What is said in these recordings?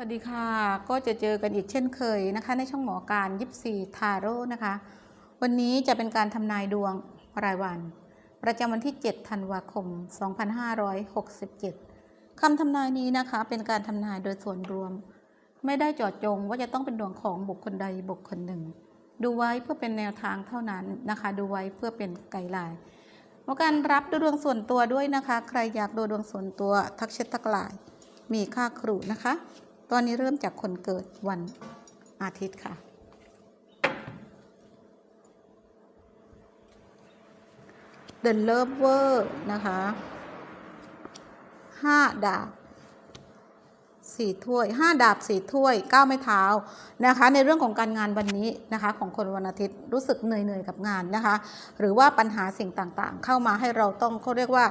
สวัสดีค่ะ ก็จะเจอกันอีกเช่นเคยนะคะ ในช่องหมอการยิปซีทาโร่นะคะ วันนี้จะเป็นการทำนายดวงรายวัน ประจำวันที่ 7 ธันวาคม 2567 คำทำนายนี้นะคะ เป็นการทำนายโดยส่วนรวม ไม่ได้จาะจงว่าจะต้องเป็นดวงของบุคคลใดบุคคลหนึ่ง ดูไว้เพื่อเป็นแนวทางเท่านั้นนะคะ ดูไว้เพื่อเป็นไกด์ไลน์หมอการรับดูดวงส่วนตัวด้วยนะคะ ใครอยากดูดวงส่วนตัวทักเช็ดทักไลน์มีค่าครูนะคะ ตอนนี้เริ่มจากคนเกิดวันอาทิตย์ค่ะ The Lover นะคะห้าดาบสี่ถ้วยห้าดาบสี่ถ้วยเก้าไม้เท้านะคะ ในเรื่องของการงานวันนี้นะคะของคนวันอาทิตย์รู้สึกเหนื่อยๆกับงานนะคะ หรือว่าปัญหาสิ่งต่างๆ เข้ามาให้เราต้องเขาเรียกว่า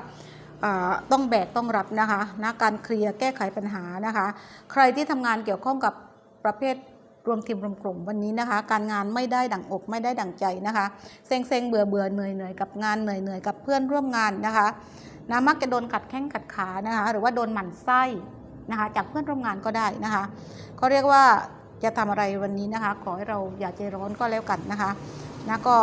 ต้องแบกต้องรับนะคะนะการเคลียร์แก้ไขปัญหานะคะ ใครที่ทำงานเกี่ยวข้องกับประเภทรวมทีมรวมกลุ่มวันนี้นะคะ การงานไม่ได้ดั่งอกไม่ได้ดั่งใจนะคะเซ็งเซ็งเบื่อเบื่อเหนื่อยเหนื่อยกับงานเหนื่อยเหนื่อยกับเพื่อนร่วมงานนะคะนะมักจะโดนกัดแข้งกัดขานะคะ หรือว่าโดนหมั่นไส้นะคะจากเพื่อนร่วมงานก็ได้นะคะเขาเรียกว่าจะทำอะไรวันนี้นะคะ ขอให้เราอย่าใจร้อนก็แล้วกันนะคะนะก็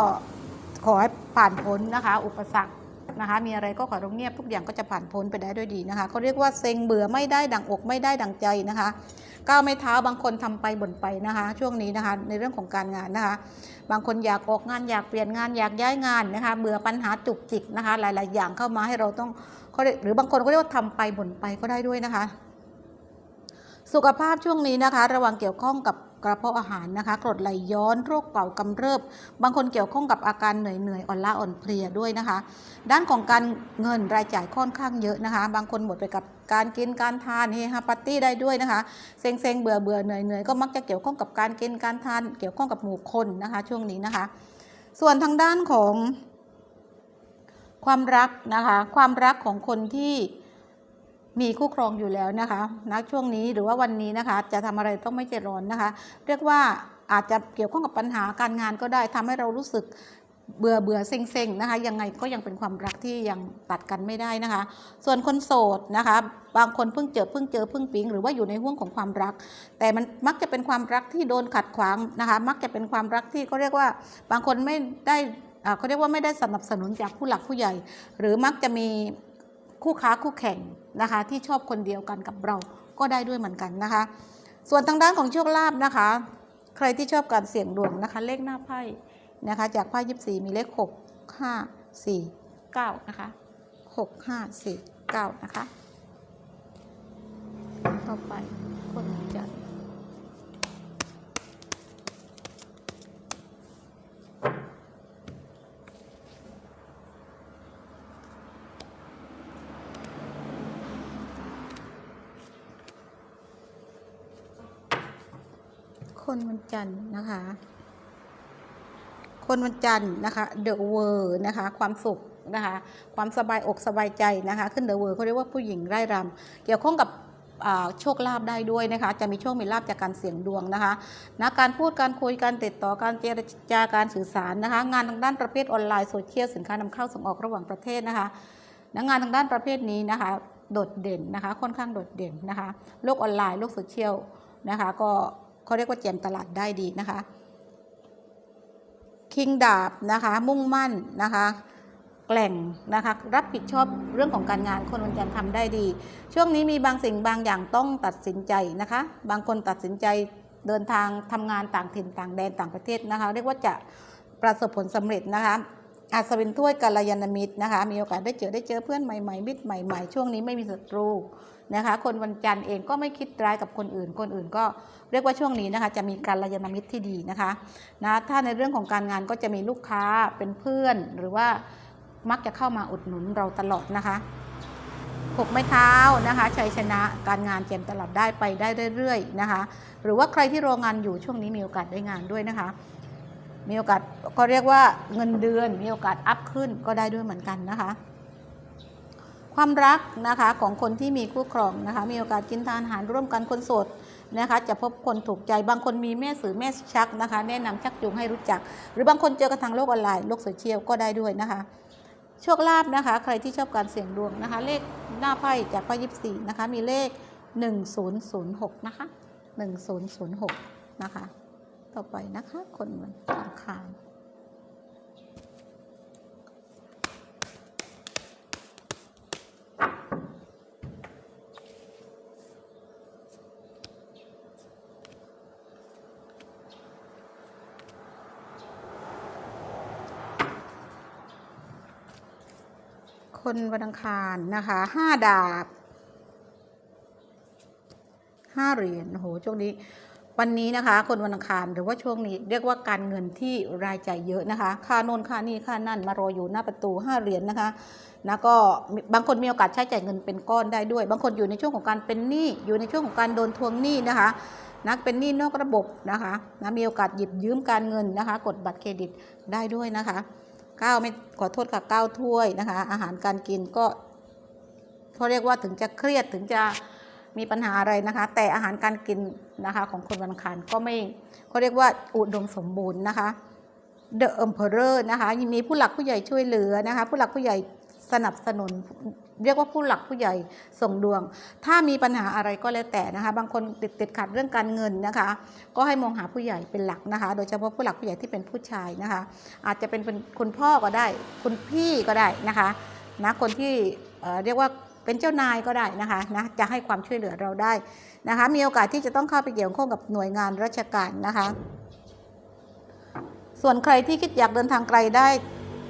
ขอให้ผ่านพ้นนะคะ อุปสรรค นะคะ มีอะไรก็ขอรงเงียบทุกอย่างก็จะผ่านพ้นไปได้ด้วยดีนะคะเขาเรียกว่าเซ็งเบื่อไม่ได้ดังอกไม่ได้ดังใจนะคะก้าวไม่เท้าบางคนทำไปบ่นไปนะคะ ช่วงนี้นะคะในเรื่องของการงานนะคะ บางคนอยากออกงานอยากเปลี่ยนงานอยากย้ายงานนะคะ เบื่อปัญหาจุกจิกนะคะ หลาย ๆ อย่างเข้ามาให้เราต้องหรือบางคนก็เรียกว่าทำไปบ่นไปก็ได้ด้วยนะคะ สุขภาพช่วงนี้นะคะ ระวังเกี่ยวข้องกับกระเพาะอาหารนะคะกรดไหลย้อนโรคเก่ากำเริบ บางคนเกี่ยวข้องกับอาการเหนื่อยเหนื่อยๆอ่อนล้าอ่อนเพลียด้วยนะคะ ด้านของการเงินรายจ่ายค่อนข้างเยอะนะคะ บางคนหมดไปกับการกินการทานเฮฮาปาร์ตี้ได้ด้วยนะคะเซ็งเซ็งเบื่อเบื่อเหนื่อยเหนื่อยๆก็มักจะเกี่ยวข้องกับการกินการทาน เกี่ยวข้องกับหมู่คนนะคะ ช่วงนี้นะคะ ส่วนทางด้านของความรักนะคะ ความรักของคนที่ มีคู่ครองอยู่แล้วนะคะนะช่วงนี้หรือว่าวันนี้นะคะ จะทำอะไรต้องไม่ใจร้อนนะคะ เรียกว่าอาจจะเกี่ยวข้องกับปัญหาการงานก็ได้ทำให้เรารู้สึกเบื่อเบื่อเซ็งเซ็งๆนะคะ ยังไงก็ยังเป็นความรักที่ยังตัดกันไม่ได้นะคะ ส่วนคนโสดนะคะ บางคนเพิ่งเจอเพิ่งเจอเพิ่งปิ๊งหรือว่าอยู่ในห่วงของความรัก แต่มันมักจะเป็นความรักที่โดนขัดขวางนะคะ มักจะเป็นความรักที่เขาเรียกว่า บางคนไม่ได้เขาเรียกว่าไม่ได้สนับสนุนจากผู้หลักผู้ใหญ่ หรือมักจะมีคู่ค้าคู่แข่ง นะคะ ที่ชอบคนเดียวกันกับเราก็ได้ด้วยเหมือนกันนะคะ ส่วนทางด้านของโชคลาภนะคะ ใครที่ชอบการเสี่ยงดวงนะคะ เลขหน้าไพ่นะคะ จากไพ่ยิบสี่มีเลขหกห้าสี่เก้านะคะหกห้าสี่เก้านะคะ ต่อไปคนจันทร์ คนวันจันทร์นะคะ คนวันจันทร์นะคะเดอะเวอร์นะคะ ความสุขนะคะ ความสบายอกสบายใจนะคะ ขึ้นเดอะเวอร์เขาเรียกว่าผู้หญิงไร่รำเกี่ยวข้องกับโชคลาภได้ด้วยนะคะ จะมีโชค มีลาภจากการเสี่ยงดวงนะคะนะการพูดการคุยการติดต่อการเจรจาการสื่อสารนะคะ งานทางด้านประเภทออนไลน์โซเชียลสินค้านำเข้าส่งออกระหว่างประเทศนะคะนะงานทางด้านประเภทนี้นะคะ โดดเด่นนะคะ ค่อนข้างโดดเด่นนะคะ โลกออนไลน์ โลกโซเชียลนะคะ ก็ เขาเรียกว่าแจมตลาดได้ดีนะคะคิงดาบนะคะมุ่งมั่นนะคะแกล่งนะคะรับผิดชอบเรื่องของการงานคนวันจันทร์ทำได้ดี ช่วงนี้มีบางสิ่งบางอย่างต้องตัดสินใจนะคะ บางคนตัดสินใจเดินทางทำงานต่างถิ่นต่างแดนต่างประเทศนะคะ เรียกว่าจะประสบผลสำเร็จนะคะอาจจะเป็นถ้วยกัลยาณมิตรนะคะ มีโอกาสได้เจอได้เจอเพื่อนใหม่ๆมิตรใหม่ ๆ ช่วงนี้ไม่มีศัตรู นะคะ คนวันจันทร์เองก็ไม่คิดร้ายกับคนอื่น คนอื่นก็เรียกว่าช่วงนี้นะคะ จะมีกัลยาณมิตรที่ดีนะคะนะถ้าในเรื่องของการงานก็จะมีลูกค้าเป็นเพื่อนหรือว่ามักจะเข้ามาอุดหนุนเราตลอดนะคะหกไม้เท้านะคะชัยชนะการงานเจมตลอดได้ไปได้เรื่อยๆนะคะ หรือว่าใครที่รองานอยู่ช่วงนี้มีโอกาสได้งานด้วยนะคะ มีโอกาสก็เรียกว่าเงินเดือนมีโอกาสอัพขึ้นก็ได้ด้วยเหมือนกันนะคะ ความรักนะคะของคนที่มีคู่ครองนะคะ มีโอกาสกินทานอาหารร่วมกันคนโสดนะคะ จะพบคนถูกใจบางคนมีแม่สื่อแม่ชักนะคะ แนะนำชักจูงให้รู้จัก หรือบางคนเจอกันทางโลกออนไลน์โลกโซเชียลก็ได้ด้วยนะคะโชคลาภนะคะ ใครที่ชอบการเสี่ยงดวงนะคะ เลขหน้าไพ่จากไพ่ยิปซีนะคะ มีเลข 1006 นะคะ 1006 นะคะ ต่อไปนะคะ คนวันอังคาร คนวันอังคารนะคะห้าดาบห้าเหรียญโหช่วงนี้ วันนี้นะคะ คนวันอังคารหรือว่าช่วงนี้เรียกว่าการเงินที่รายจ่ายเยอะนะคะ ค่าโน่นค่านี่ค่านั่นมารออยู่หน้าประตูห้าเหรียญนะคะนะก็บางคนมีโอกาสใช้จ่ายเงินเป็นก้อนได้ด้วย บางคนอยู่ในช่วงของการเป็นหนี้อยู่ในช่วงของการโดนทวงหนี้นะคะนักเป็นหนี้นอกระบบนะคะนะมีโอกาสหยิบยืมการเงินนะคะ กดบัตรเครดิตได้ด้วยนะคะ ก้าวไม่ขอโทษค่ะก้าวถ้วยนะคะ อาหารการกินก็เขาเรียกว่าถึงจะเครียดถึงจะมีปัญหาอะไรนะคะ แต่อาหารการกินนะคะ ของคนวันอังคารก็ไม่เขาเรียกว่าอุดมสมบูรณ์นะคะ The Emperor นะคะยังมีผู้หลักผู้ใหญ่ช่วยเหลือนะคะ ผู้หลักผู้ใหญ่ สนับสนุนเรียกว่าผู้หลักผู้ใหญ่ส่งดวง ถ้ามีปัญหาอะไรก็แล้วแต่นะคะ บางคนติดติดขัดเรื่องการเงินนะคะ ก็ให้มองหาผู้ใหญ่เป็นหลักนะคะ โดยเฉพาะผู้หลักผู้ใหญ่ที่เป็นผู้ชายนะคะ อาจจะเป็นเป็นคุณพ่อก็ได้ คุณพี่ก็ได้นะคะนะคนที่เอ่อเรียกว่าเป็นเจ้านายก็ได้นะคะนะจะให้ความช่วยเหลือเราได้นะคะ มีโอกาสที่จะต้องเข้าไปเกี่ยวข้องกับหน่วยงานราชการนะคะ ส่วนใครที่คิดอยากเดินทางไกลได้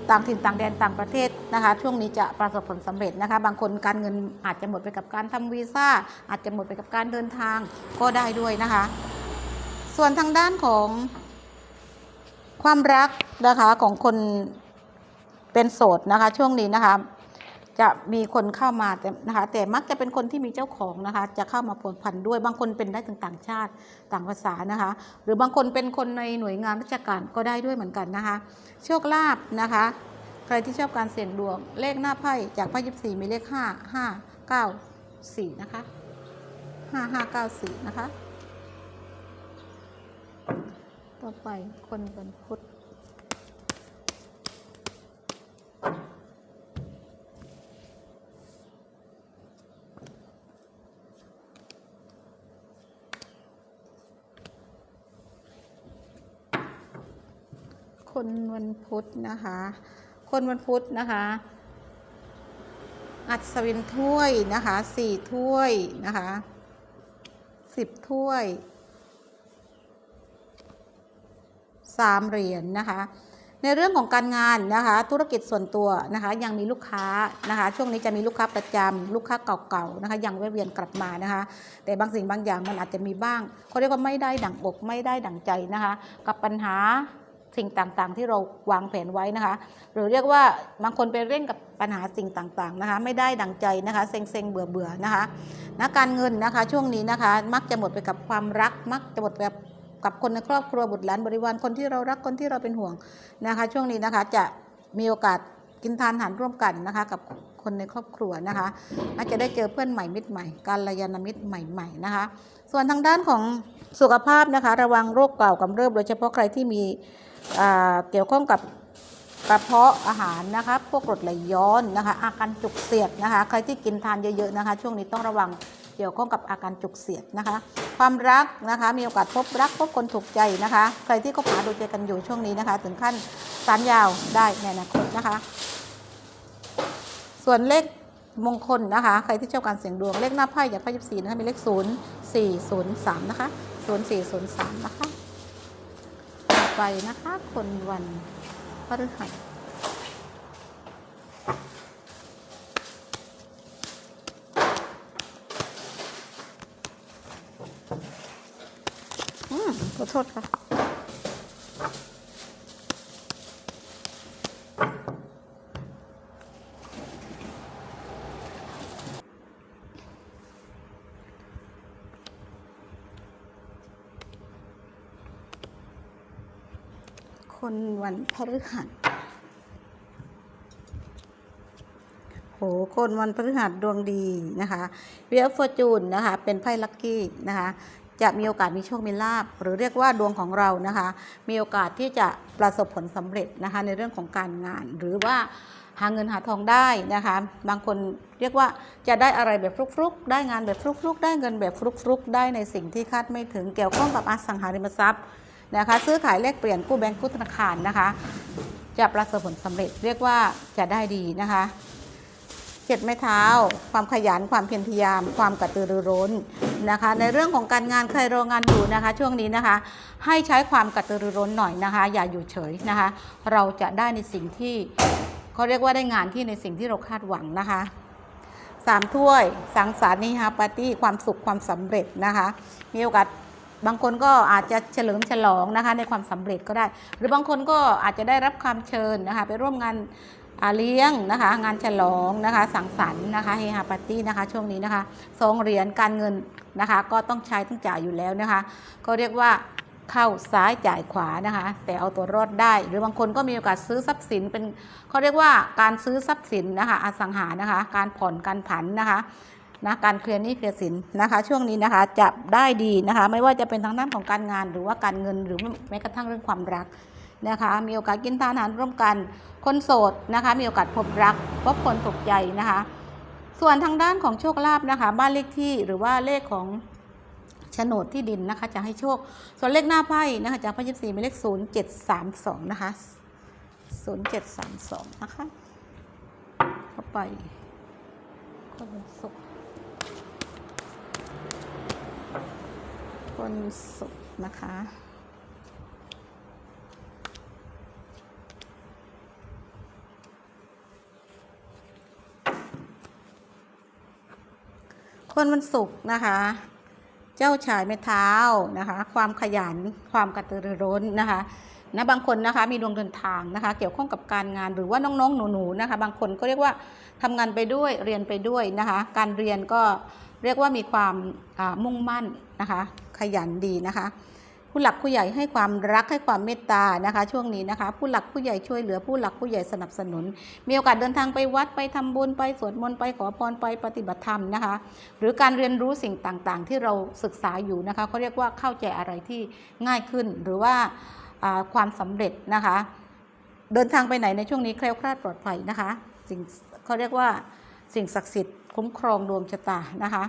ต่างถิ่นต่างแดนต่างประเทศนะคะ ช่วงนี้จะประสบผลสำเร็จนะคะ บางคนการเงินอาจจะหมดไปกับการทำวีซ่า อาจจะหมดไปกับการเดินทางก็ได้ด้วยนะคะ ส่วนทางด้านของความรักนะคะของคนเป็นโสดนะคะ ช่วงนี้นะคะ จะมีคนเข้ามาแต่นะคะแต่มักจะเป็นคนที่มีเจ้าของนะคะ จะเข้ามาผลพันด้วย บางคนเป็นได้ถึงต่างชาติต่างภาษานะคะ หรือบางคนเป็นคนในหน่วยงานราชการก็ได้ด้วยเหมือนกันนะคะ โชคลาภนะคะ ใครที่ชอบการเสี่ยงดวง เลขหน้าไพ่จากไพ่ยิบสี่มีเลขห้าห้าเก้าสี่นะคะห้าห้าเก้าสี่นะคะ ต่อไปคนวันพุธ คนวันพุธนะคะ คนวันพุธนะคะ อัศวินถ้วยนะคะสี่ถ้วยนะคะสิบถ้วยสามเหรียญนนะคะ ในเรื่องของการงานนะคะ ธุรกิจส่วนตัวนะคะ ยังมีลูกค้านะคะ ช่วงนี้จะมีลูกค้าประจำลูกค้าเก่าๆนะคะ ยังแวะเวียนกลับมานะคะ แต่บางสิ่งบางอย่างมันอาจจะมีบ้างเขาเรียกว่าไม่ได้ดั่งอกไม่ได้ดั่งใจนะคะ กับปัญหา สิ่งต่างๆ ที่เราวางแผนไว้นะคะ หรือเรียกว่าบางคนไปเร่งกับปัญหาสิ่งต่างๆนะคะไม่ได้ดังใจนะคะเซ็งๆเบื่อๆนะคะนะการเงินนะคะช่วงนี้นะคะมักจะหมดไปกับความรัก มักจะหมดไปกับกับคนในครอบครัวบุตรหลานบริวารคนที่เรารักคนที่เราเป็นห่วงนะคะ ช่วงนี้นะคะจะมีโอกาสกินทานอาหารร่วมกันนะคะกับคนในครอบครัวนะคะอาจจะได้เจอเพื่อนใหม่มิตรใหม่การยานมิตรใหม่ๆนะคะ ส่วนทางด้านของสุขภาพนะคะ ระวังโรคเก่ากำเริบโดยเฉพาะใครที่มี เกี่ยวข้องกับกระเพาะอาหารนะคะพวกกรดไหลย้อนนะคะ อาการจุกเสียดนะคะ ใครที่กินทานเยอะๆนะคะ ช่วงนี้ต้องระวังเกี่ยวข้องกับอาการจุกเสียดนะคะ ความรักนะคะมีโอกาสพบรักพบคนถูกใจนะคะ ใครที่คบหาดูใจกันอยู่ช่วงนี้นะคะ ถึงขั้นสารยาวได้ในอนาคตนะคะ ส่วนเลขมงคลนะคะ ใครที่ชอบการเสี่ยงดวงเลขหน้าไพ่จากไพ่ยิบสีนะคะมีเลขศูนย์สี่ศูนย์สามนะคะศูนย์สี่ศูนย์สามนะคะ ไปนะคะ คนวันพฤหัสอืมขอโทษค่ะ วันพฤหัสโหคนวันพฤหัสดวงดีนะคะเวียฟอร์จูนนะคะ เป็นไพ่ลัคกี้นะคะจะมีโอกาสมีโชคมีลาบหรือเรียกว่าดวงของเรานะคะ มีโอกาสที่จะประสบผลสำเร็จนะคะในเรื่องของการงาน หรือว่าหาเงินหาทองได้นะคะ บางคนเรียกว่าจะได้อะไรแบบฟลุกๆ ได้งานแบบฟลุกๆ ได้เงินแบบฟลุกๆ ได้ในสิ่งที่คาดไม่ถึงเกี่ยวข้องกับอสังหาริมทรัพย์ นะคะ ซื้อขายแลกเปลี่ยนกู้แบงก์กู้ธนาคารนะคะ จะประสบผลสำเร็จเรียกว่าจะได้ดีนะคะเจ็ดไม้เท้า ความขยันความเพียรพยายาม ความกระตือรือร้นนะคะ ในเรื่องของการงานใครรองานอยู่นะคะ ช่วงนี้นะคะ ให้ใช้ความกระตือรือร้นหน่อยนะคะ อย่าอยู่เฉยนะคะ เราจะได้ในสิ่งที่เขาเรียกว่าได้งานที่ในสิ่งที่เราคาดหวังนะคะสามถ้วย สังสรรนิฮาปาร์ตี้ความสุขความสำเร็จนะคะ มีโอกาส บางคนก็อาจจะเฉลิมฉลองนะคะในความสำเร็จก็ได้ หรือบางคนก็อาจจะได้รับความเชิญนะคะไปร่วมงานเลี้ยงนะคะงานฉลองนะคะสังสรรค์นะคะเฮฮาปาร์ตี้นะคะช่วงนี้นะคะสองเหรียญการเงินนะคะก็ต้องใช้ต้องจ่ายอยู่แล้วนะคะ ก็เรียกว่าเข้าซ้ายจ่ายขวานะคะ แต่เอาตัวรอดได้ หรือบางคนก็มีโอกาสซื้อทรัพย์สินเป็นเขาเรียกว่าการซื้อทรัพย์สินนะคะอสังหานะคะ การผ่อนการผันนะคะ นะการเคลียร์หนี้เคลียร์สินนะคะ ช่วงนี้นะคะจะได้ดีนะคะ ไม่ว่าจะเป็นทางด้านของการงานหรือว่าการเงินหรือแม้กระทั่งเรื่องความรักนะคะ มีโอกาสกินทานอาหารร่วมกัน คนโสดนะคะ มีโอกาสพบรัก พบคนถูกใจนะคะ ส่วนทางด้านของโชคลาภนะคะ บ้านเลขที่หรือว่าเลขของโฉนดที่ดินนะคะ จะให้โชค ส่วนเลขหน้าไพ่นะคะจากไพ่ยิบสี่เป็นเลขศูนย์เจ็ดสามสองนะคะศูนย์เจ็ดสามสองนะคะ เข้าไปคนวันศุกร์ คนศุกนะคะ คนวันศุกนะคะ เจ้าชายไม้เท้านะคะ ความขยันความกระตือรือร้นนะคะนะบางคนนะคะมีดวงเดินทางนะคะ เกี่ยวข้องกับการงานหรือว่าน้องๆหนูๆนะคะ บางคนก็เรียกว่าทำงานไปด้วยเรียนไปด้วยนะคะ การเรียนก็ เรียกว่ามีความมุ่งมั่นนะคะ ขยันดีนะคะ ผู้หลักผู้ใหญ่ให้ความรักให้ความเมตตานะคะ ช่วงนี้นะคะ ผู้หลักผู้ใหญ่ช่วยเหลือผู้หลักผู้ใหญ่สนับสนุน มีโอกาสเดินทางไปวัดไปทำบุญไปสวดมนต์ไปขอพรไปปฏิบัติธรรมนะคะ หรือการเรียนรู้สิ่งต่างๆ ที่เราศึกษาอยู่นะคะเขาเรียกว่าเข้าใจอะไรที่ง่ายขึ้นหรือว่าอ่าความสำเร็จนะคะ เดินทางไปไหนในช่วงนี้แคล้วคลาดปลอดภัยนะคะสิ่งเขาเรียกว่าสิ่งศักดิ์สิทธิ์ คุ้มครองดวงชะตานะคะ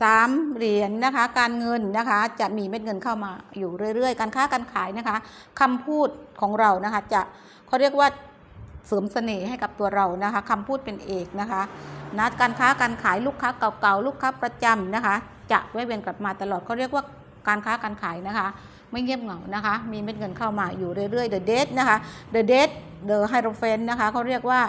สามเหรียญนะคะการเงินนะคะจะมีเม็ดเงินเข้ามาอยู่เรื่อยๆ การค้าการขายนะคะคำพูดของเรานะคะจะเขาเรียกว่าเสริมเสน่ห์ให้กับตัวเรานะคะคำพูดเป็นเอกนะคะนะการค้าการขายลูกค้าเก่าๆลูกค้าประจำนะคะ จะแวะเวียนกลับมาตลอดเขาเรียกว่าการค้าการขายนะคะ ไม่เงียบเหงานะคะ มีเม็ดเงินเข้ามาอยู่เรื่อยๆ The Date นะคะ The Date The Hierophant นะคะเขาเรียกว่า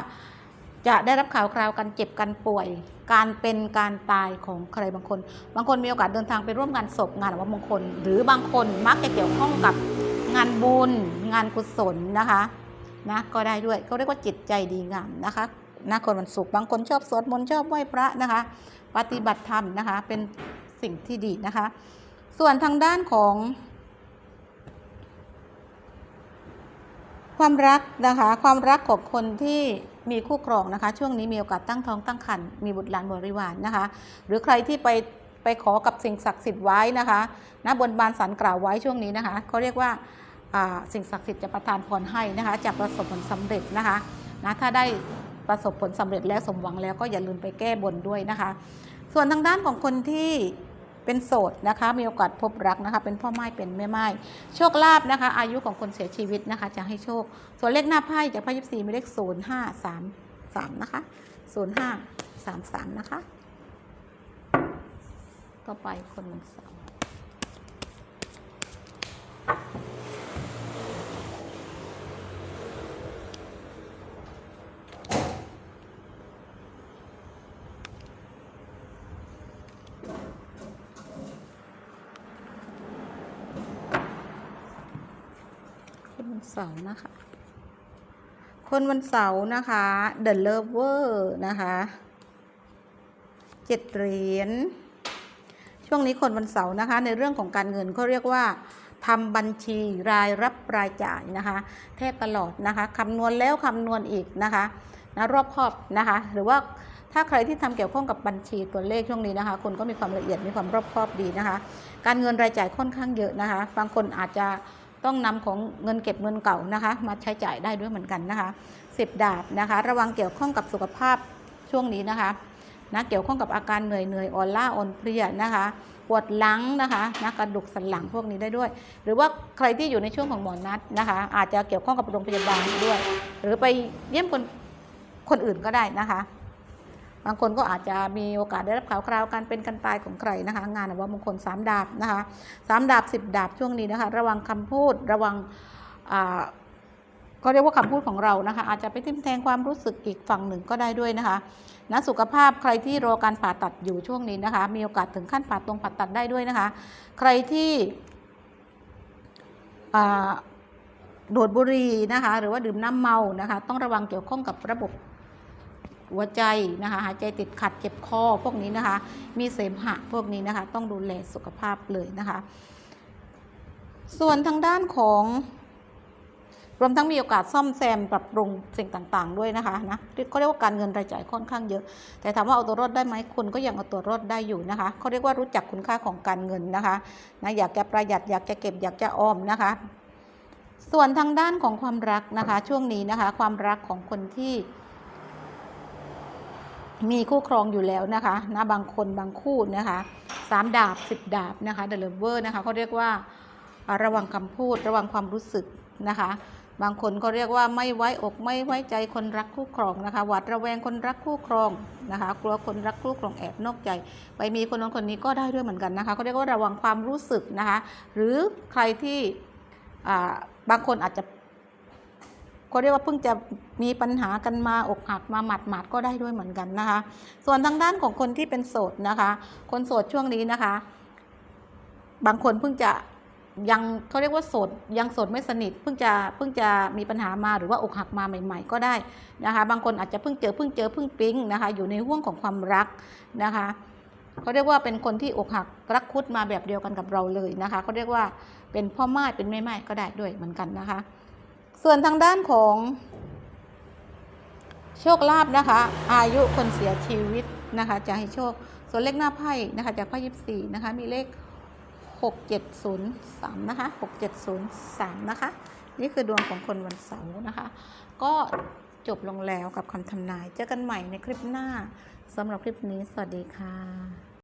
จะได้รับข่าวคราวการเจ็บการป่วย การเป็นการตายของใครบางคน บางคนมีโอกาสเดินทางไปร่วมงานศพงานวัมงคล หรือบางคนมักจะเกี่ยวข้องกับงานบุญงานกุศลนะคะนะก็ได้ด้วยเขาเรียกว่าจิตใจดีงามนะคะนะคนวันศุกร์บางคนชอบสวดมนต์ชอบไหว้พระนะคะ ปฏิบัติธรรมนะคะ เป็นสิ่งที่ดีนะคะ ส่วนทางด้านของ ความรักนะคะ ความรักของคนที่ มีคู่ครองนะคะ ช่วงนี้มีโอกาสตั้งท้องตั้งครรภ์มีบุตรหลานบริวารนะคะ หรือใครที่ไปไปขอกับสิ่งศักดิ์สิทธิ์ไว้นะคะนะบนบานสันกล่าวไว้ช่วงนี้นะคะเขาเรียกว่าอ่าสิ่งศักดิ์สิทธิ์จะประทานพรให้นะคะจะประสบผลสำเร็จนะคะนะถ้าได้ประสบผลสำเร็จแล้วสมหวังแล้วก็อย่าลืมไปแก้บนด้วยนะคะ ส่วนทางด้านของคนที่ เป็นโสดนะคะ มีโอกาสพบรักนะคะ เป็นพ่อไม้เป็นแม่ไม้โชคลาภนะคะ อายุของคนเสียชีวิตนะคะ จะให้โชค ส่วนเลขหน้าไพ่จากไพ่ยิบสี่มีเลขศูนย์ห้าสามสามนะคะศูนย์ห้าสามสามนะคะต่อไปคนวันเสาร์ วันเสาร์นะคะ คนวันเสาร์นะคะเด The Lover นะคะเจ็ดเหรียญช่วงนี้คนวันเสาร์นะคะ ในเรื่องของการเงินเขาเรียกว่าทำบัญชีรายรับรายจ่ายนะคะแทบตลอดนะคะคำนวณแล้วคำนวณอีกนะคะนะรอบคอบนะคะ หรือว่าถ้าใครที่ทำเกี่ยวข้องกับบัญชีตัวเลขช่วงนี้นะคะคุณก็มีความละเอียดมีความรอบคอบดีนะคะ การเงินรายจ่ายค่อนข้างเยอะนะคะ บางคนอาจจะ ต้องนำของเงินเก็บเงินเก่านะคะ มาใช้จ่ายได้ด้วยเหมือนกันนะคะสิบดาบนะคะ ระวังเกี่ยวข้องกับสุขภาพช่วงนี้นะคะนะเกี่ยวข้องกับอาการเหนื่อยเหนื่อยอ่อนล้าอ่อนเพลียนะคะปวดหลังนะคะนะกระดูกสันหลังพวกนี้ได้ด้วย หรือว่าใครที่อยู่ในช่วงของหมอนัดนะคะ อาจจะเกี่ยวข้องกับโรงพยาบาลด้วย หรือไปเยี่ยมคนคนอื่นก็ได้นะคะ บางคนก็อาจจะมีโอกาสได้รับข่าวคราวการเป็นกันตายของใครนะคะ งานว่ามงคลสามดาบนะคะสามดาบสิบดาบช่วงนี้นะคะ ระวังคำพูดระวังก็เรียกว่าคำพูดของเรานะคะ อาจจะไปทิ่มแทงความรู้สึกอีกฝั่งหนึ่งก็ได้ด้วยนะคะนะสุขภาพใครที่รอการผ่าตัดอยู่ช่วงนี้นะคะ มีโอกาสถึงขั้นผ่าตรงผ่าตัดได้ด้วยนะคะ ใครที่ดูดบุหรี่นะคะ หรือว่าดื่มน้ำเมานะคะ ต้องระวังเกี่ยวข้องกับระบบ หัวใจนะคะหายใจติดขัดเจ็บคอพวกนี้นะคะ มีเสมหะพวกนี้นะคะ ต้องดูแลสุขภาพเลยนะคะ ส่วนทางด้านของรวมทั้งมีโอกาสซ่อมแซมปรับปรุงสิ่งต่างๆ ด้วยนะคะนะเขาเรียกว่าการเงินรายจ่ายค่อนข้างเยอะ แต่ถามว่าเอาตัวรอดได้ไหมคุณก็ยังเอาตัวรอดได้อยู่นะคะเขาเรียกว่ารู้จักคุณค่าของการเงินนะคะนะอยากจะประหยัดอยากจะเก็บอยากจะออมนะคะ ส่วนทางด้านของความรักนะคะ ช่วงนี้นะคะ ความรักของคนที่ มีคู่ครองอยู่แล้วนะคะนะบางคนบางคู่นะคะสามดาบสิบดาบนะคะเดลเวอร์นะคะเขาเรียกว่าระวังคำพูดระวังความรู้สึกนะคะ บางคนก็เรียกว่าไม่ไว้อกไม่ไว้ใจคนรักคู่ครองนะคะหวาดระแวงคนรักคู่ครองนะคะ กลัวคนรักคู่ครองแอบนอกใจ ไปมีคนนั้นคนนี้ก็ได้ด้วยเหมือนกันนะคะเขาเรียกว่าระวังความรู้สึกนะคะ หรือใครที่บางคนอาจจะ เขาเรียกว่าเพิ่งจะมีปัญหากันมาอกหักมาหมัดหมัดก็ได้ด้วยเหมือนกันนะคะ ส่วนทางด้านของคนที่เป็นโสดนะคะ คนโสดช่วงนี้นะคะ บางคนเพิ่งจะยังเขาเรียกว่าโสดยังโสดไม่สนิทเพิ่งจะเพิ่งจะมีปัญหามาหรือว่าอกหักมาใหม่ ๆ ก็ได้นะคะ บางคนอาจจะเพิ่งเจอเพิ่งเจอเพิ่งปิ๊งนะคะ อยู่ในห่วงของความรักนะคะเขาเรียกว่าเป็นคนที่อกหักรักคุดมาแบบเดียวกันกับเราเลยนะคะเขาเรียกว่าเป็นพ่อไม้เป็นแม่ไม้ก็ได้ด้วยเหมือนกันนะคะ ส่วนทางด้านของ โชคลาภนะคะ อายุคนเสียชีวิตนะคะ จะให้โชค ส่วนเลขหน้าไพ่นะคะ จากไพ่ยิบสี่นะคะ มีเลขหกเจ็ดศูนย์สามนะคะหกเจ็ดศูนย์สามนะคะ นี่คือดวงของคนวันเสาร์นะคะ ก็จบลงแล้วกับคำทำนาย เจอกันใหม่ในคลิปหน้าสำหรับคลิปนี้ สวัสดีค่ะ